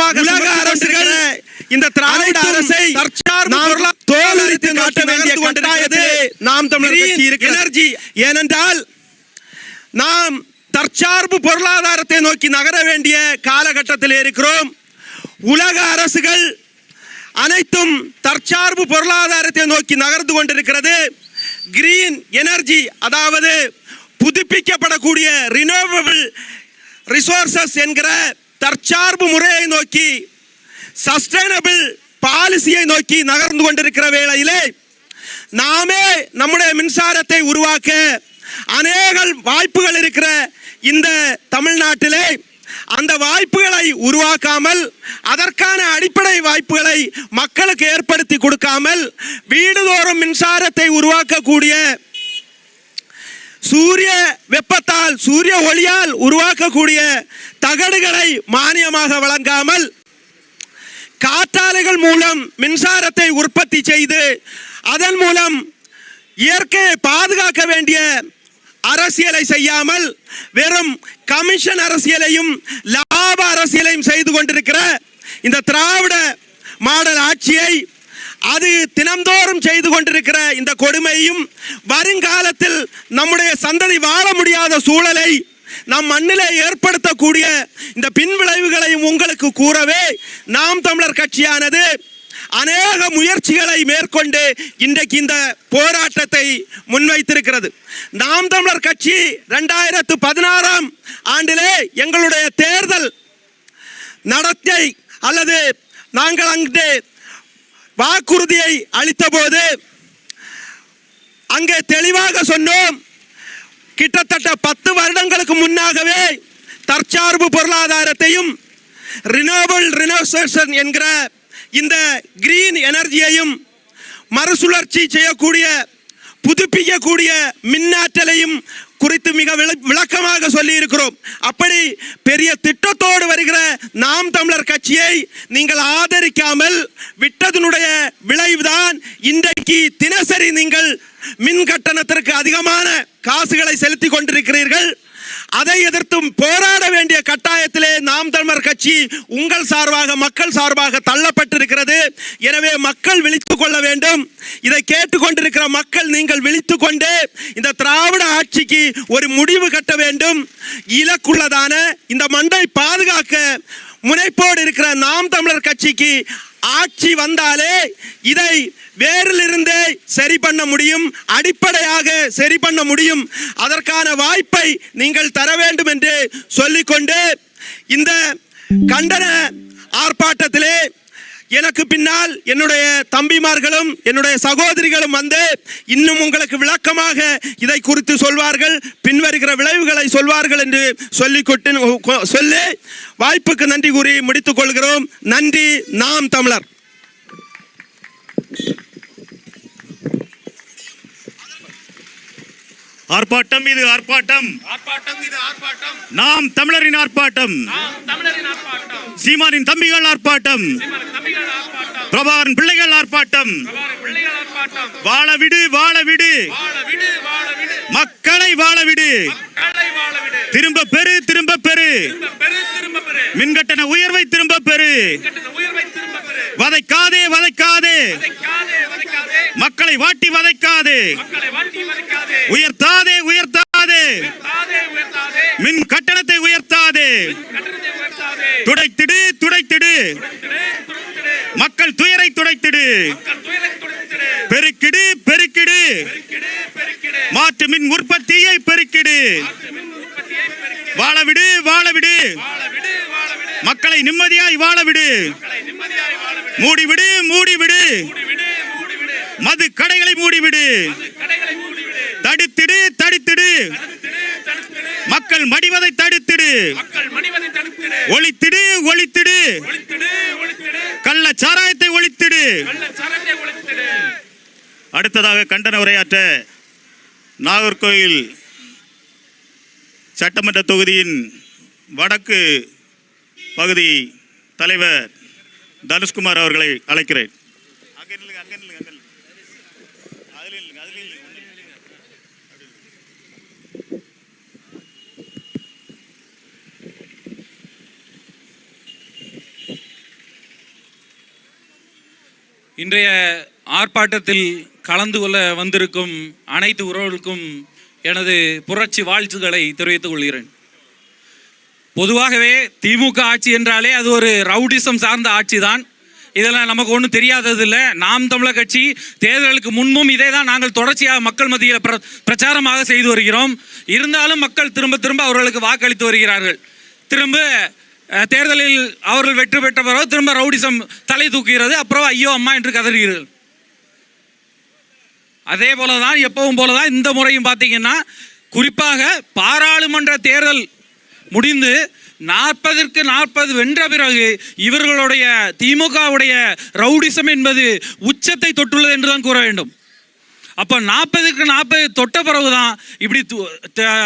உலக அரசுகள் கொண்டிருக்கிற இந்த திராவிட அரசை தோலுரித்து காட்ட வேண்டிய நாம் தமிழர் energy. ஏனென்றால் நாம் தற்சார்பு பொருளாதாரத்தை நோக்கி நகர வேண்டிய காலகட்டத்தில் இருக்கிறோம். உலக அரசுகள் அனைத்தும் தற்சார்பு பொருளாதாரத்தை நோக்கி நகர்ந்து கொண்டிருக்கிறது. கிரீன் எனர்ஜி அதாவது புதுப்பிக்கப்படக்கூடிய ரினோவபிள் ரிசோர்சஸ் என்கிற தற்சார்பு முறையை நோக்கி சஸ்டைனபிள் பாலிசியை நோக்கி நகர்ந்து கொண்டிருக்கிற வேளையிலே நாமே நம்முடைய மின்சாரத்தை உருவாக்க அநேக வாய்ப்புகள் இருக்கிற இந்த தமிழ்நாட்டிலே அந்த வாய்ப்புகளை உருவாக்காமல் அதற்கான அடிப்படை வாய்ப்புகளை மக்களுக்கு ஏற்படுத்தி கொடுக்காமல் வீடுதோறும் மின்சாரத்தை உருவாக்கக்கூடிய சூரிய வெப்பத்தால் சூரிய ஒளியால் உருவாக்கக்கூடிய தகடுகளை மானியமாக வழங்காமல் காற்றாலைகள் மூலம் மின்சாரத்தை உற்பத்தி செய்து அதன் மூலம் இயற்கையை பாதுகாக்க வேண்டிய அரசியலை செய்யாமல் வெறும் கமிஷன் அரசியலையும் லாப அரசியலையும் செய்து கொண்டிருக்கிற இந்த திராவிட மாடல் ஆட்சியை அது தினந்தோறும் செய்து கொண்டிருக்கிற இந்த கொடுமையும் வருங்காலத்தில் நம்முடைய சந்ததி வாழ முடியாத சூழலை நம் மண்ணிலே ஏற்படுத்தக்கூடிய இந்த பின்விளைவுகளையும் உங்களுக்கு கூறவே நாம் தமிழர் கட்சியானது அநேக முயற்சிகளை மேற்கொண்டு இன்றைக்கு இந்த போராட்டத்தை முன்வைத்திருக்கிறது. நாம் தமிழர் கட்சி ரெண்டாயிரத்து பதினாறாம் ஆண்டிலே எங்களுடைய தேர்தல் நடத்தை அல்லது நாங்கள் அங்கே வாக்குறுதியை அளித்தபோது அங்கே தெளிவாக சொன்னோம் கிட்டத்தட்ட பத்து வருடங்களுக்கு முன்னாகவே தற்சார்பு பொருளாதாரத்தையும் ரினோவல் ரினோசேஷன் என்கிற இந்த கிரீன் எனர்ஜியையும் மறுசுழற்சி செய்யக்கூடிய புதுப்பிக்கக்கூடிய மின்னாற்றலையும் குறித்து மிக விளக்கமாக சொல்லி இருக்கிறோம் அப்படி பெரிய திட்டத்தோடு வருகிற நாம் தமிழர் கட்சியை நீங்கள் ஆதரிக்காமல் விட்டதனுடைய விளைவுதான் இன்றைக்கு தினசரி நீங்கள் மின் கட்டணத்திற்கு அதிகமான காசுகளை செலுத்தி கொண்டிருக்கிறீர்கள். அதை எதிர்த்தும் போராட வேண்டிய கட்டாயத்திலே நாம் தமிழர் கட்சி உங்கள் சார்பாக மக்கள் சார்பாக தள்ளப்பட்டிருக்கிறது. எனவே மக்கள் விழித்து கொள்ள வேண்டும். இதை கேட்டுக்கொண்டிருக்கிற மக்கள் நீங்கள் விழித்து கொண்டு இந்த திராவிட ஆட்சிக்கு ஒரு முடிவு கட்ட வேண்டும். இலக்குள்ளதான இந்த மண்டை பாதுகாக்க முனைப்போடு இருக்கிற நாம் தமிழர் கட்சிக்கு ஆட்சி வந்தாலே இதை வேரிலிருந்தே சரி பண்ண முடியும் அடிப்படையாக சரி பண்ண முடியும். அதற்கான வாய்ப்பை நீங்கள் தர வேண்டும் என்று சொல்லிக்கொண்டு இந்த கண்டன ஆர்ப்பாட்டத்திலே எனக்கு பின்னால் என்னுடைய தம்பிமார்களும் என்னுடைய சகோதரிகளும் வந்து இன்னும் உங்களுக்கு விளக்கமாக இதை குறித்து சொல்வார்கள் பின்வருகிற விளைவுகளை சொல்வார்கள் என்று சொல்லிக்கொட்டு சொல்லி வாய்ப்புக்கு நன்றி கூறி முடித்துக் கொள்கிறோம். நன்றி நாம் தமிழர். ஆர்ப்பாட்டம் இது ஆர்ப்பாட்டம். ஆர்ப்பாட்டம் இது ஆர்ப்பாட்டம். நாம் தமிழரின் ஆர்ப்பாட்டம். நாம் தமிழரின் ஆர்ப்பாட்டம். சீமானின் தம்பிகள் ஆர்ப்பாட்டம். பிரபாகரன் பிள்ளைகள் ஆர்ப்பாட்டம். வாழ விடு வாழ விடு. மக்களை வாழ விடு. திரும்ப பெரு திரும்ப பெரு மின்கட்டண உயர்வை திரும்ப பெரு வதைக்காதே வதைக்காதே. மக்களை வாட்டி வதைக்காதே. உயர்த்தாதே உயர்த்தாதே. மின் கட்டணத்தை உயர்த்தாதே. துடைத்திடு துடைத்திடு. மக்கள் துயரை துடைத்திடு. பெருக்கிடு பெருக்கிடு. மாற்று மின் உற்பத்தியை பெருக்கிடு. மின் உற்பத்தியை பெருக்கிடு. வாழ விடு வாழ விடு வாழ விடு வாழ விடு மக்களை நிம்மதியாய் வாழ விடு மக்களை நிம்மதியாய் வாழ விடு மூடிவிடு மூடிவிடு. மது கடைகளை மூடிவிடு. தடுத்திடு தடுத்திடு. மக்கள் மடிவதை தடுத்திடு. ஒழித்திடு ஒழித்திடு. கள்ள சாராயத்தை ஒழித்திடு. அடுத்ததாக கண்டன உரையாற்ற நாகர்கோயில் சட்டமன்ற தொகுதியின் வடக்கு பகுதி தலைவர் தனுஷ்குமார் அவர்களை அழைக்கிறேன். இன்றைய ஆர்ப்பாட்டத்தில் கலந்து கொள்ள வந்திருக்கும் அனைத்து உறவுகளுக்கும் எனது புரட்சி வாழ்த்துக்களை தெரிவித்துக் கொள்கிறேன். பொதுவாகவே திமுக ஆட்சி என்றாலே அது ஒரு ரவுடிசம் சார்ந்த ஆட்சி தான் இதெல்லாம் நமக்கு ஒன்றும் தெரியாதது இல்லை நாம் தமிழர் கட்சி தேர்தலுக்கு முன்பும் இதே தான் நாங்கள் தொடர்ச்சியாக மக்கள் மத்தியில் பிர பிரச்சாரமாக செய்து வருகிறோம். இருந்தாலும் மக்கள் திரும்ப திரும்ப அவர்களுக்கு வாக்களித்து வருகிறார்கள். திரும்ப தேர்தலில் அவர்கள் வெற்றி பெற்ற பிறகு திரும்ப ரவுடிசம் தலை தூக்குகிறது. அப்புறம் ஐயோ அம்மா என்று கதறுகிறீர்கள். அதே போல தான் எப்பவும் போல தான் இந்த முறையும் பார்த்தீங்கன்னா குறிப்பாக பாராளுமன்ற தேர்தல் முடிந்து நாற்பதற்கு நாற்பது வென்ற பிறகு இவர்களுடைய திமுகவுடைய ரவுடிசம் என்பது உச்சத்தை தொட்டுள்ளது என்று தான் கூற வேண்டும். அப்போ நாற்பதுக்கு நாற்பது தொட்ட பிறகு தான் இப்படி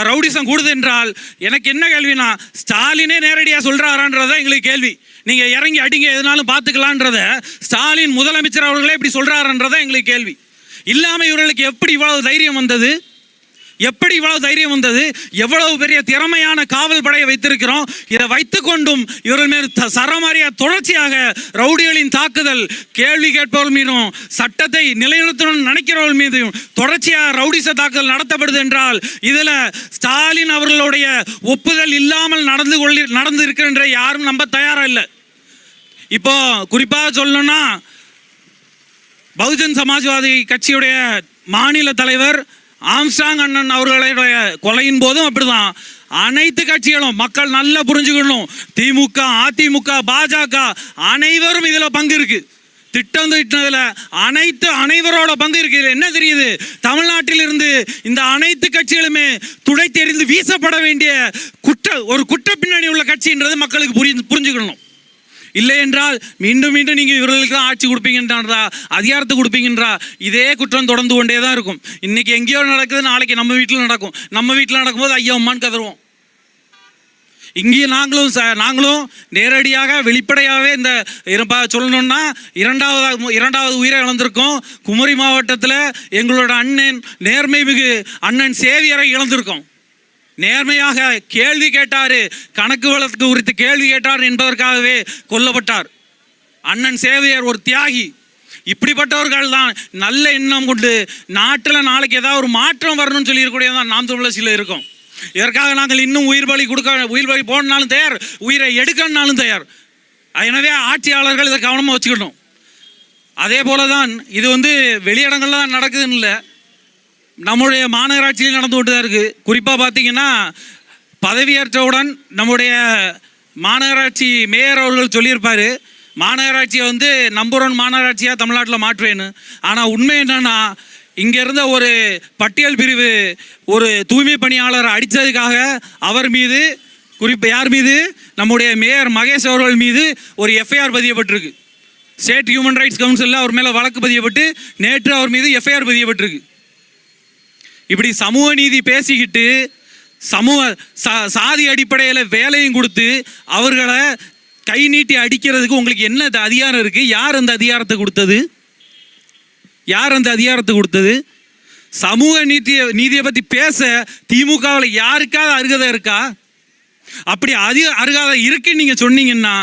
ரவுடிசம் கூடுது என்றால் எனக்கு என்ன கேள்வினா ஸ்டாலினே நேரடியாக சொல்கிறாரான்றத எங்களுக்கு கேள்வி. நீங்கள் இறங்கி அடிங்க எதுனாலும் பார்த்துக்கலான்றத ஸ்டாலின் முதலமைச்சர் அவர்களே இப்படி சொல்கிறாருன்றத எங்களுக்கு கேள்வி. இல்லாமல் இவர்களுக்கு எப்படி இவ்வளவு தைரியம் வந்தது? எப்படி இவ்வளவு தைரியம் வந்தது? எவ்வளவு பெரிய திறமையான காவல் படையை வைத்திருக்கிறோம்? இதை வைத்துக்கொண்டும் இவர்கள் மேல் த- சரமாரியா தொடர்ச்சியாக ரவுடிகளின் தாக்குதல் கேள்வி கேட்பவர்கள் மீதும் சட்டத்தை நிலைநிறுத்தணும்னு நினைக்கிறவர்கள் மீதும் தொடர்ச்சியாக ரவுடிச தாக்குதல் நடத்தப்படுது என்றால் இதில் ஸ்டாலின் அவர்களுடைய ஒப்புதல் இல்லாமல் நடந்து கொள்ளி நடந்து இருக்கின்ற யாரும் நம்ப தயாரா இல்லை. இப்போ குறிப்பாக சொல்லணும்னா பகுஜன் சமாஜ்வாதி கட்சியுடைய மாநில தலைவர் ஆம்ஸ்டாங் அண்ணன் அவர்களுடைய கொலையின் போதும் அப்படிதான். அனைத்து கட்சிகளும் மக்கள் நல்லா புரிஞ்சுக்கணும். திமுக அதிமுக பாஜக அனைவரும் இதுல பங்கு இருக்கு. திட்டம் திட்டினதுல அனைத்து அனைவரோட பங்கு இருக்கு. இதுல என்ன தெரியுது? தமிழ்நாட்டில் இருந்து இந்த அனைத்து கட்சிகளுமே துடை தெரிந்து வீசப்பட வேண்டிய குற்ற ஒரு குற்ற பின்னணி உள்ள கட்சின்றது மக்களுக்கு புரிஞ்சு புரிஞ்சுக்கணும். இல்லை என்றால் மீண்டும் மீண்டும் நீங்கள் இவர்களுக்கு தான் ஆட்சி கொடுப்பீங்கன்றா அதிகாரத்தை கொடுப்பீங்கன்றா இதே குற்றம் தொடர்ந்து கொண்டே தான் இருக்கும். இன்னைக்கு எங்கேயோ நடக்குது நாளைக்கு நம்ம வீட்டில் நடக்கும். நம்ம வீட்டில் நடக்கும்போது ஐயா அம்மான்னு கதருவோம் இங்கேயே நாங்களும் ச நாங்களும் நேரடியாக வெளிப்படையாகவே இந்த இருப்பா சொல்லணும்னா இரண்டாவது இரண்டாவது உயிரை இழந்திருக்கோம். குமரி மாவட்டத்தில் எங்களோட அண்ணன் நேர்மை மிகு அண்ணன் சேவியரை இழந்திருக்கோம். நேர்மையாக கேள்வி கேட்டார் கணக்கு வழக்கு குறித்து கேள்வி கேட்டார் என்பதற்காகவே கொல்லப்பட்டார். அண்ணன் சேவையர் ஒரு தியாகி. இப்படிப்பட்டவர்கள் தான் நல்ல எண்ணம் கொண்டு நாட்டில் நாளைக்கு ஏதாவது ஒரு மாற்றம் வரணும்னு சொல்லியிருக்கூடியதான் நாம் சில இருக்கோம். இதற்காக நாங்கள் இன்னும் உயிர் பலி கொடுக்க உயிர் பலி போடனாலும் தயார் உயிரை எடுக்கணும்னாலும் தயார். எனவே ஆட்சியாளர்கள் இதை கவனமாக வச்சுக்கணும். அதே போல தான் இது வந்து வெளியிடங்கள்ல தான் நடக்குதுன்னு இல்லை. நம்முடைய மாநகராட்சியில் நடந்து கொண்டு தான் இருக்குது குறிப்பாக பார்த்தீங்கன்னா பதவியேற்றவுடன் நம்முடைய மாநகராட்சி மேயர் அவர்கள் சொல்லியிருப்பார் மாநகராட்சியை வந்து நம்பர் ஒன் மாநகராட்சியாக தமிழ்நாட்டில் மாற்றுவேன்னு. ஆனால் உண்மை என்னென்னா இங்கே இருந்த ஒரு பட்டியல் பிரிவு ஒரு தூய்மை பணியாளர் அடித்ததுக்காக அவர் மீது குறிப்பு யார் மீது? நம்முடைய மேயர் மகேஷ் அவர்கள் மீது ஒரு எஃப்ஐஆர் பதியப்பட்டிருக்கு. ஸ்டேட் ஹியூமன் ரைட்ஸ் கவுன்சிலில் அவர் மேலே வழக்கு பதியப்பட்டு நேற்று அவர் மீது எஃப்ஐஆர் பதியப்பட்டிருக்கு. இப்படி சமூக நீதி பேசிக்கிட்டு சமூக சா சாதி அடிப்படையில் வேலையும் கொடுத்து அவர்களை கை நீட்டி அடிக்கிறதுக்கு உங்களுக்கு என்ன அதிகாரம் இருக்கு? யார் அந்த அதிகாரத்தை கொடுத்தது? யார் அந்த அதிகாரத்தை கொடுத்தது? சமூக நீதியை நீதியை பற்றி பேச திமுகவில் யாருக்காவது அருகதை இருக்கா? அப்படி அதிக அருகாத இருக்குன்னு நீங்கள் சொன்னீங்கன்னா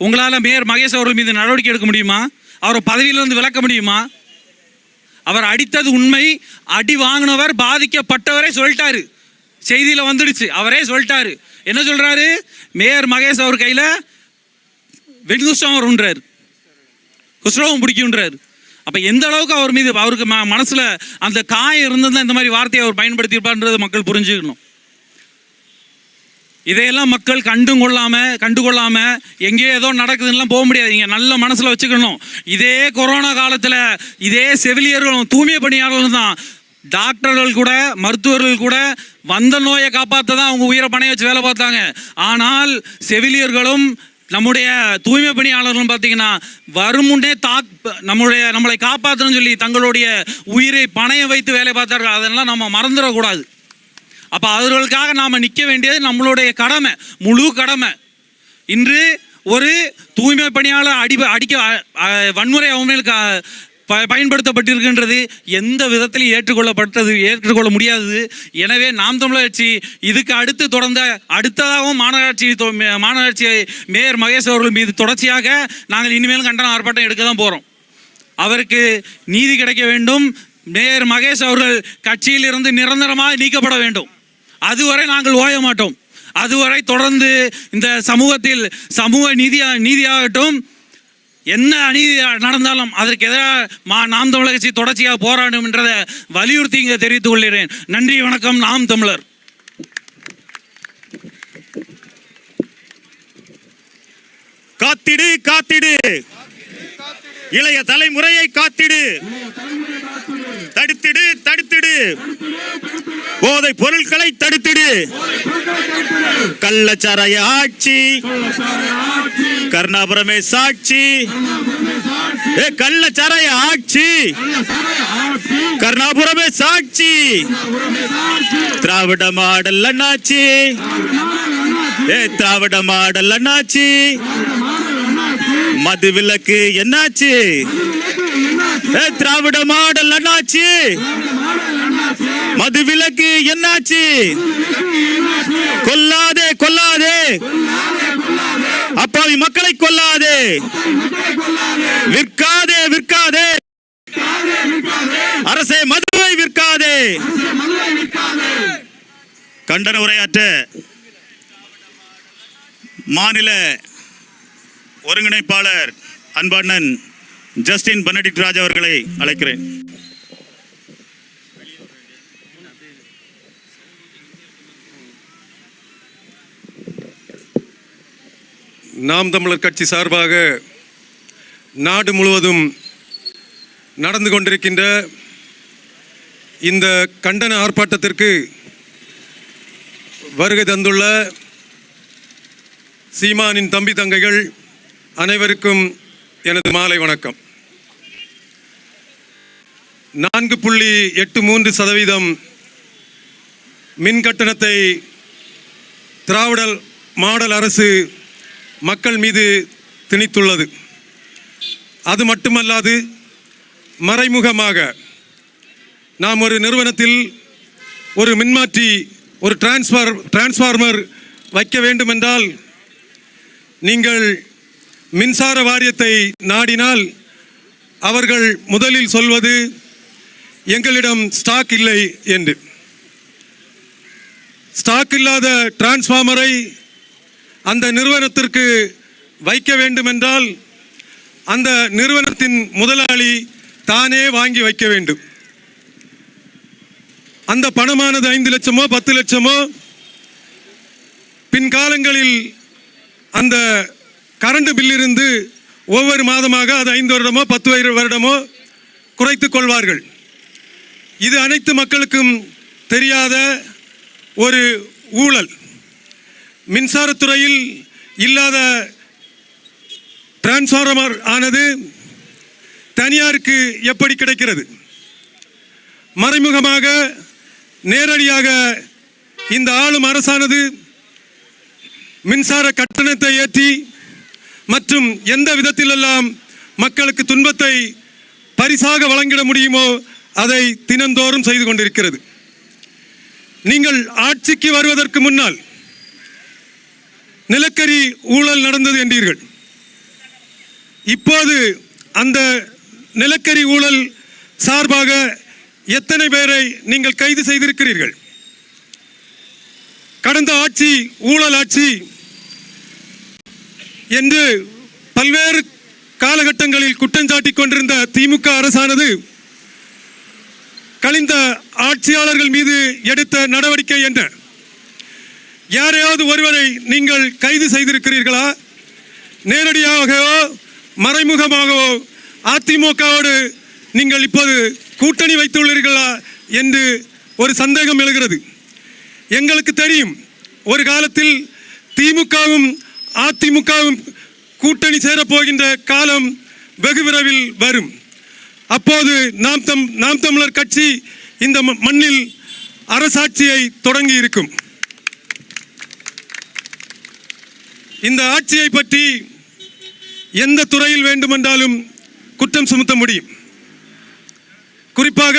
உங்களால் மேயர் மகேஷ் அவர்கள் மீது நடவடிக்கை எடுக்க முடியுமா? அவரை பதவியிலிருந்து விளக்க முடியுமா? அவர் அடித்தது உண்மை. அடி வாங்கினவர் பாதிக்கப்பட்டவரே சொல்லிட்டாரு. செய்தியில் வந்துடுச்சு. அவரே சொல்லிட்டாரு. என்ன சொல்றாரு? மேயர் மகேஷ் அவர் கையில் அவர் உண்றார். குஷ்டவும் பிடிக்குன்றார் அப்போ எந்த அளவுக்கு அவர் மீது அவருக்கு ம மனசில் அந்த காயம் இருந்ததுதான் இந்த மாதிரி வார்த்தையை அவர் பயன்படுத்தியிருப்பார்ன்றது மக்கள் புரிஞ்சுக்கணும். இதையெல்லாம் மக்கள் கண்டும் கொள்ளாம கண்டுகொள்ளாம எங்கேயோ ஏதோ நடக்குதுன்னெலாம் போக முடியாது இங்கே நல்ல மனசில் வச்சுக்கணும். இதே கொரோனா காலத்தில் இதே செவிலியர்களும் தூய்மை பணியாளர்களும் தான். டாக்டர்கள் கூட மருத்துவர்கள் கூட வந்த நோயை காப்பாற்ற தான் அவங்க உயிரை பணைய வச்சு வேலை பார்த்தாங்க. ஆனால் செவிலியர்களும் நம்முடைய தூய்மை பணியாளர்களும் பார்த்தீங்கன்னா வருமுன்னே தாக் நம்முடைய நம்மளை காப்பாற்றணும்னு சொல்லி தங்களுடைய உயிரை பணைய வைத்து வேலை பார்த்தார்கள். அதெல்லாம் நம்ம மறந்துடக்கூடாது. அப்போ அவர்களுக்காக நாம் நிற்க வேண்டியது நம்மளுடைய கடமை முழு கடமை. இன்று ஒரு தூய்மை பணியாளர் அடி அடிக்க வன்முறை அவங்களுக்கு க- ப- பயன்படுத்தப்பட்டிருக்கின்றது. எந்த விதத்திலும் ஏற்றுக்கொள்ளப்பட்டது ஏற்றுக்கொள்ள முடியாதது எனவே நாம் தமிழர் கட்சி இதுக்கு அடுத்து தொடர்ந்த அடுத்ததாகவும் மாநகராட்சி தொ- மே- மாநகராட்சி மேயர் மகேஷ் அவர்கள் மீது தொடர்ச்சியாக நாங்கள் இனிமேலும் கண்டன ஆர்ப்பாட்டம் எடுக்க தான் போகிறோம் அவருக்கு நீதி கிடைக்க வேண்டும். மேயர் மகேஷ் அவர்கள் கட்சியிலிருந்து நிரந்தரமாக நீக்கப்பட வேண்டும். அதுவரை நாங்கள் ஓய மாட்டோம். அதுவரை தொடர்ந்து இந்த சமூகத்தில் சமூக நீதி நீதியாகட்டும் என்ன அநீதி நடந்தாலும் அதற்கு எதிராக மா நாம் தமிழர் கட்சி தொடர்ச்சியாக போராடும் என்றதை வலியுறுத்தி இங்கே தெரிவித்துக் கொள்கிறேன். நன்றி வணக்கம் நாம் தமிழர். காத்திடு காத்திடு. இளைய தலைமுறையை காத்திடு. தடுத்திடு தடுத்திடு. போதை பொருட்களை தடுத்திடு. கள்ளச்சாராய ஆட்சி. கருணாபுரமே சாட்சி. ஏ கள்ளச்சாராய ஆட்சி. கருணாபுரமே சாட்சி. திராவிட மாடல் அண்ணாச்சி. ஏ திராவிட மாடல் அண்ணாச்சி. மது விலக்கு என்னாச்சு? திராவிட மாடல் அண்ணாச்சி. மது விலக்கு என்னாச்சு? கொல்லாதே கொல்லாதே. அப்பாவி மக்களை கொல்லாதே. விற்காதே விற்காதே. அரசே மதுவை விற்காதே. கண்டன உரையாற்ற மாநில ஒருங்கிணைப்பாளர் அன்பண்ணன் ஜஸ்டின் பெனடிக்ட் ராஜ் அவர்களை அழைக்கிறேன். நாம் தமிழர் கட்சி சார்பாக நாடு முழுவதும் நடந்து கொண்டிருக்கின்ற இந்த கண்டன ஆர்ப்பாட்டத்திற்கு வருகை தந்துள்ள சீமானின் தம்பி தங்கைகள் அனைவருக்கும் எனது மாலை வணக்கம். நான்கு புள்ளி எட்டு மூன்று சதவீதம் மின் கட்டணத்தை திராவிடல் மாடல் அரசு மக்கள் மீது திணித்துள்ளது. அது மட்டுமல்லாது மறைமுகமாக நாம் ஒரு நிறுவனத்தில் ஒரு மின்மாற்றி ஒரு டிரான்ஸ்ஃபார் டிரான்ஸ்ஃபார்மர் வைக்க வேண்டுமென்றால் நீங்கள் மின்சார வாரியத்தை நாடினால் அவர்கள் முதலில் சொல்வது எங்களிடம் ஸ்டாக் இல்லை என்று. ஸ்டாக் இல்லாத டிரான்ஸ்ஃபார்மரை அந்த நிறுவனத்திற்கு வைக்க வேண்டுமென்றால் அந்த நிறுவனத்தின் முதலாளி தானே வாங்கி வைக்க வேண்டும். அந்த பணமானது ஐந்து லட்சமோ பத்து லட்சமோ பின்காலங்களில் அந்த கரண்ட் பில்லிருந்து ஒவ்வொரு மாதமாக அது ஐந்து வருடமோ பத்து வருடமோ குறைத்து கொள்வார்கள். இது அனைத்து மக்களுக்கும் தெரியாத ஒரு ஊழல். மின்சாரத்துறையில் இல்லாத டிரான்ஸ்ஃபார்மர் ஆனது தனியாருக்கு எப்படி கிடைக்கிறது? மறைமுகமாக நேரடியாக இந்த ஆளும் அரசானது மின்சார கட்டணத்தை ஏற்றி மற்றும் எந்த விதத்திலெல்லாம் மக்களுக்கு துன்பத்தை பரிசாக வழங்கிட முடியுமோ அதை தினந்தோறும் செய்து கொண்டிருக்கிறது. நீங்கள் ஆட்சிக்கு வருவதற்கு முன்னால் நிலக்கரி ஊழல் நடந்தது என்றீர்கள். இப்போது அந்த நிலக்கரி ஊழல் சார்பாக எத்தனை பேரை நீங்கள் கைது செய்திருக்கிறீர்கள்? கடந்த ஆட்சி ஊழல் ஆட்சி என்று பல்வேறு காலகட்டங்களில் குற்றஞ்சாட்டிக் கொண்டிருந்த திமுக அரசானது கழிந்த ஆட்சியாளர்கள் மீது எடுத்த நடவடிக்கை என்ன? யாரையாவது ஒருவரை நீங்கள் கைது செய்திருக்கிறீர்களா? நேரடியாகவோ மறைமுகமாகவோ அதிமுகவோடு நீங்கள் இப்போது கூட்டணி வைத்துள்ளீர்களா என்று ஒரு சந்தேகம் எழுகிறது. எங்களுக்கு தெரியும் ஒரு காலத்தில் திமுகவும் அதிமுகவும் கூட்டணி சேரப்போகின்ற காலம் வெகு விரைவில் வரும். அப்போது நாம் தம் நாம் தமிழர் கட்சி இந்த மண்ணில் அரசாட்சியை தொடங்கி இருக்கும். இந்த ஆட்சியை பற்றி எந்த துறையில் வேண்டுமென்றாலும் குற்றம் சுமத்த முடியும். குறிப்பாக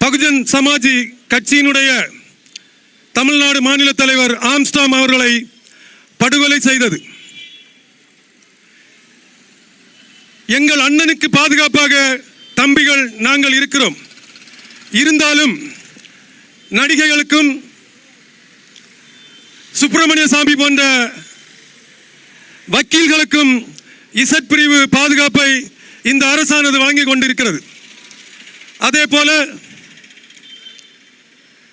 பகுஜன் சமாஜி கட்சியினுடைய தமிழ்நாடு மாநில தலைவர் ஆம்ஸ்டாம் அவர்களை படுகொலை செய்தது. எங்கள் அண்ணனுக்கு பாதுகாப்பாக தம்பிகள் நாங்கள் இருக்கிறோம். இருந்தாலும் நடிகைகளுக்கும் சுப்பிரமணிய சாமி போன்ற வக்கீல்களுக்கும் இசட் பிரிவு பாதுகாப்பை இந்த அரசானது வழங்கிக் கொண்டிருக்கிறது. அதே போல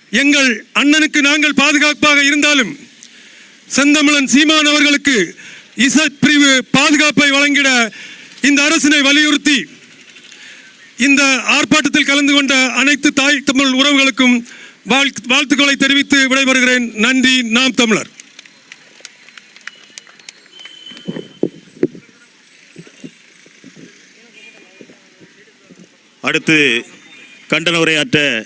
எங்கள் அண்ணனுக்கு நாங்கள் பாதுகாப்பாக இருந்தாலும் செந்தமிழன் சீமான் அவர்களுக்கு இசட் பிரிவு பாதுகாப்பை வழங்கிட இந்த அரசினை வலியுறுத்தி இந்த ஆர்ப்பாட்டத்தில் கலந்து கொண்ட அனைத்து தாய் தமிழ் உறவுகளுக்கும் வாழ்த்து வாழ்த்துக்களை தெரிவித்து விடைபெறுகிறேன். நன்றி. நாம் தமிழர். அடுத்து கண்டன உரையாற்ற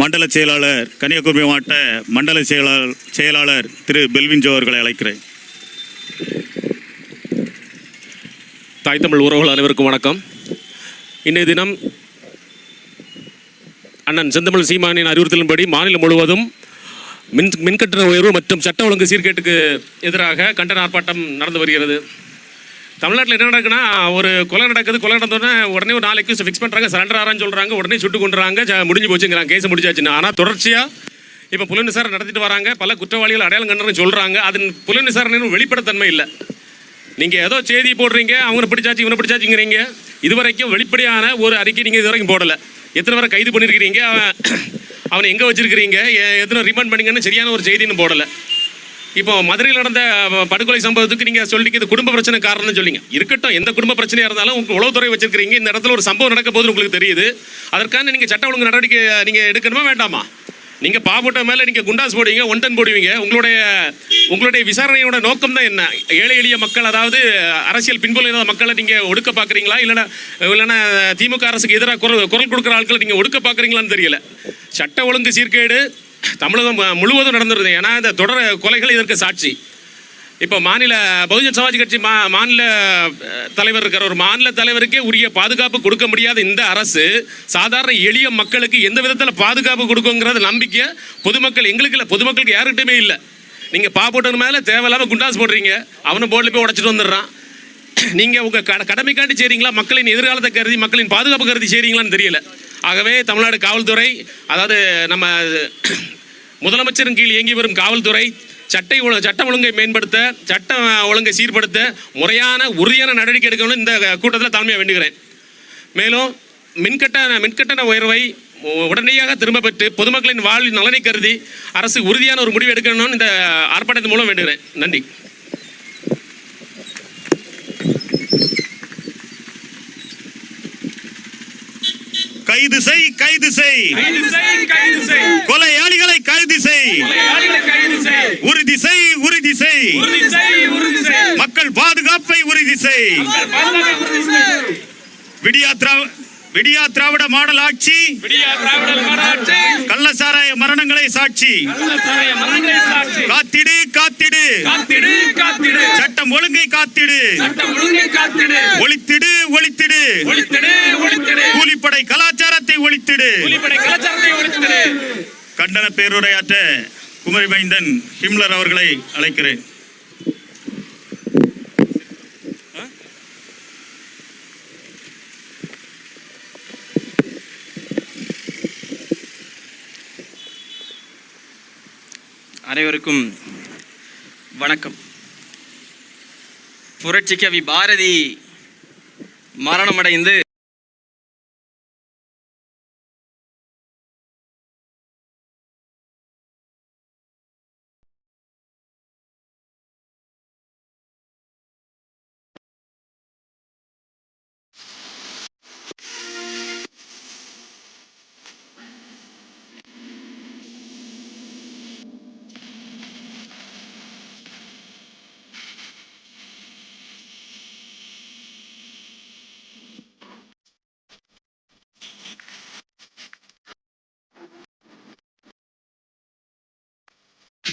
மண்டல செயலாளர் கன்னியாகுமரி மாவட்ட மண்டல செயலாளர் செயலாளர் திரு பெல்வின் ஜோ அவர்களை அழைக்கிறேன். தாய் தமிழ் உறவுகள் அனைவருக்கும் வணக்கம். இன்றைய தினம் அண்ணன் செந்தமிழ் சீமானின் அறிவுறுத்தலின்படி மாநிலம் முழுவதும் மின் மின்கட்டண உயர்வு மற்றும் சட்ட ஒழுங்கு சீர்கேட்டுக்கு எதிராக கண்டன ஆர்ப்பாட்டம் நடந்து வருகிறது. தமிழ்நாட்டில் என்ன நடக்குன்னா ஒரு கொலை நடக்குது கொலை நடந்தோடனே உடனே ஒரு நாளைக்கு ஃபிக்ஸ் பண்ணுறாங்க சரண்டர் ஆறான்னு சொல்கிறாங்க உடனே சுட்டு கொண்டுறாங்க முடிஞ்சு போச்சுங்கிறாங்க கேஸ் முடிச்சாச்சுன்னு ஆனால் தொடர்ச்சியாக இப்போ புலன் விசாரணை நடத்திட்டு வராங்க பல குற்றவாளிகள் அடையாளம் கண்டுன்னு சொல்கிறாங்க அதன் புலன் விசாரணை வெளிப்படைத்தன்மை இல்லை. நீங்கள் ஏதோ செய்தி போடுறீங்க அவங்கள பிடிச்சாச்சு இவனை பிடிச்சாச்சுங்கிறீங்க இதுவரைக்கும் வெளிப்படையான ஒரு அறிக்கை இது இதுவரைக்கும் போடலை. எத்தனை பேரை கைது பண்ணியிருக்கிறீங்க அவன் அவனை எங்கே வச்சிருக்கிறீங்க எ- எத்தனை ரிமாண்ட் பண்ணீங்கன்னு சரியான ஒரு செய்தின்னு போடலை. இப்போ மதுரையில் நடந்த படுகொலை சம்பவத்துக்கு நீங்க சொல்லிக்க குடும்ப பிரச்சனை காரணம்னு சொல்லிங்க. இருக்கட்டும் எந்த குடும்ப பிரச்சனையா இருந்தாலும் உங்களுக்கு உளவுத்துறை வச்சிருக்கிறீங்க. இந்த இடத்துல ஒரு சம்பவம் நடக்க போது உங்களுக்கு தெரியுது. அதற்கான நீங்க சட்ட ஒழுங்கு நடவடிக்கை நீங்க எடுக்கணுமா வேண்டாமா? நீங்க பாபுட்ட மேல நீங்க குண்டாஸ் போடுவீங்க ஒன்டன் போடுவீங்க. உங்களுடைய உங்களுடைய விசாரணையோட நோக்கம் தான் என்ன? ஏழை எளிய மக்கள் அதாவது அரசியல் பின்புல இல்லாத மக்களை நீங்க ஒடுக்க பாக்குறீங்களா இல்லைன்னா இல்லைன்னா திமுக அரசுக்கு எதிராக குரல் குரல் கொடுக்குற ஆட்களை நீங்க ஒடுக்க பாக்குறீங்களான்னு தெரியல. சட்ட ஒழுங்கு சீர்கேடு தமிழகம் முழுவதும் நடந்துருது. ஏன்னா இந்த தொடர் கொலைகள் இதற்கு சாட்சி. இப்போ மாநில பகுஜன் சமாஜ் கட்சி மா மாநில தலைவர் இருக்கிற ஒரு மாநில தலைவருக்கே உரிய பாதுகாப்பு கொடுக்க முடியாத இந்த அரசு சாதாரண எளிய மக்களுக்கு எந்த விதத்தில் பாதுகாப்பு கொடுக்குங்கிறது நம்பிக்கை பொதுமக்கள் எங்களுக்கு இல்லை பொதுமக்களுக்கு யாருக்கிட்டையுமே இல்லை. நீங்கள் பாப்போட்டன் மேலே தேவையில்லாமல் குண்டாஸ் போடுறீங்க. அவனை போர்டில் போய் உடச்சிட்டு வந்துடுறான். நீங்கள் உங்கள் கட கடமைக்காண்டி செய்கிறீங்களா மக்களின் எதிர்காலத்தை கருதி மக்களின் பாதுகாப்பு கருதி செய்கிறீங்களான்னு தெரியல. ஆகவே தமிழ்நாடு காவல்துறை அதாவது நம்ம முதலமைச்சரின் கீழ் இயங்கி வரும் காவல்துறை சட்டை சட்டம் ஒழுங்கை மேம்படுத்த சட்ட ஒழுங்கை சீர்படுத்த முறையான உறுதியான நடவடிக்கை எடுக்கணும்னு இந்த கூட்டத்தில் தலைமையை வேண்டுகிறேன். மேலும் மின்கட்டண மின்கட்டண உயர்வை உடனடியாக திரும்ப பெற்று பொதுமக்களின் வாழ்வின் நலனை கருதி அரசு உறுதியான ஒரு முடிவு எடுக்கணும்னு இந்த ஆர்ப்பாட்டத்தின் மூலம் வேண்டுகிறேன். நன்றி. கைது செய் கைது செய். கொலையாளிகளை கைது செய். உறுதி செய் உறுதி செய். மக்கள் பாதுகாப்பை உறுதி செய். மக்கள் விடியா திராவ விடியா திராவிட மாடல் ஆட்சி விடியா திராவிடர் மாநாட்டு கள்ளசாராய மரணங்களை சாட்சி. கள்ளச்சாராய மரணங்களை சாட்சி. காத்திடு காத்திடு. காத்திடு காத்திடு. சட்டம் ஒழுங்கை காத்திடு. சட்டம் ஒழுங்கை காத்திடு. ஒழித்திடு ஒழித்திடு. ஒழித்திடு ஒழித்திடு. கூலிப்படை கலாச்சாரத்தை ஒழித்திடு. கூலிப்படை கலாச்சாரத்தை ஒழித்திடு. கண்டன பேருரையாற்ற குமரி மைந்தன் ஹிம்லர் அவர்களை அழைக்கிறேன். அனைவருக்கும் வணக்கம். புரட்சி கவி Bharathi மரணமடைந்து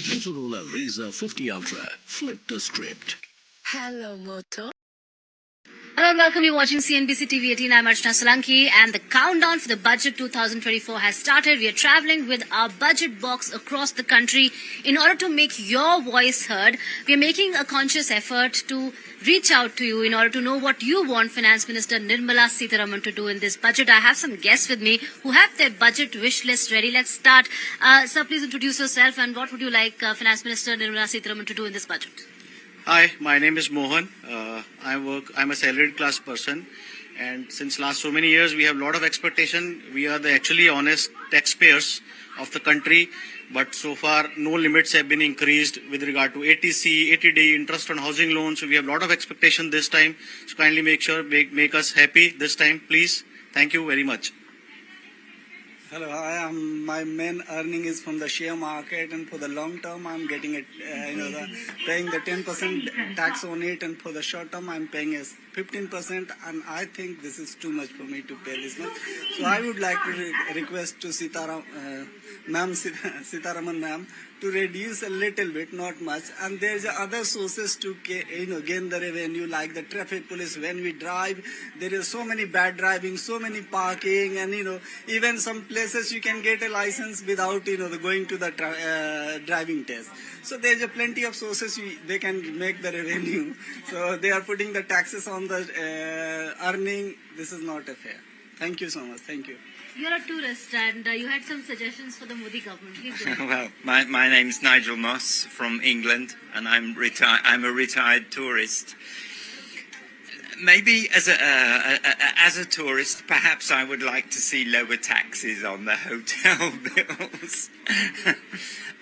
Motorola Razr uh, 50 Ultra. Flip the script. Hello, Moto. And welcome. You're watching CNBC TV 18. I'm Archana Solanki and the countdown for the budget 2024 has started. We are traveling with our budget box across the country in order to make your voice heard. We are making a conscious effort to reach out to you in order to know what you want Finance Minister Nirmala Sitharaman to do in this budget. I have some guests with me who have their budget wish list ready. Let's start. Uh, sir, please introduce yourself and what would you like uh, Finance Minister Nirmala Sitharaman to do in this budget? Hi, my name is Mohan. Uh, I work. I'm a salaried class person, and since last so many years, we have a lot of expectation. We are the actually honest taxpayers of the country, but so far no limits have been increased with regard to ATC, ATD, interest on housing loans. So we have a lot of expectation this time. So kindly make sure make, make us happy this time, please. Thank you very much. Hello, I am. My main earning is from the share market, and for the long term, I'm getting it. Uh, you know, the, paying the 10% tax on it, and for the short term, I'm paying as 15%. And I think this is too much for me to pay this much. So I would like to re- request to Sitaram, uh, Ma'am Sit- Sitaraman, Ma'am, to reduce a little bit, not much. And there's other sources to you know gain the revenue, like the traffic police. When we drive, there is so many bad driving, so many parking, and you know even some places you can get a license without you know the going to the uh, driving test. So there's a plenty of sources we, they can make the revenue. So they are putting the taxes on the uh, earning. This is not a fair. Thank you so much. Thank you. You're a tourist and uh, you had some suggestions for the Modi government. Well, my, my name's Nigel Moss from England, and I'm retired. I'm a retired tourist. Maybe as a, uh, a- a- as a tourist, perhaps I would like to see lower taxes on the hotel bills,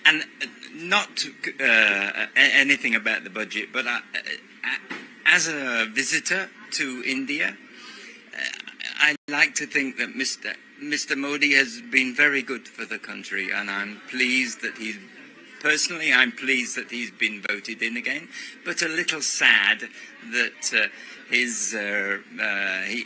and uh, not uh, anything about the budget. But I, uh, as a visitor to India, I like to think that Mr. Mr. Modi has been very good for the country, and I'm pleased that he's. Personally, I'm pleased that he's been voted in again, but a little sad that uh, his uh, uh, his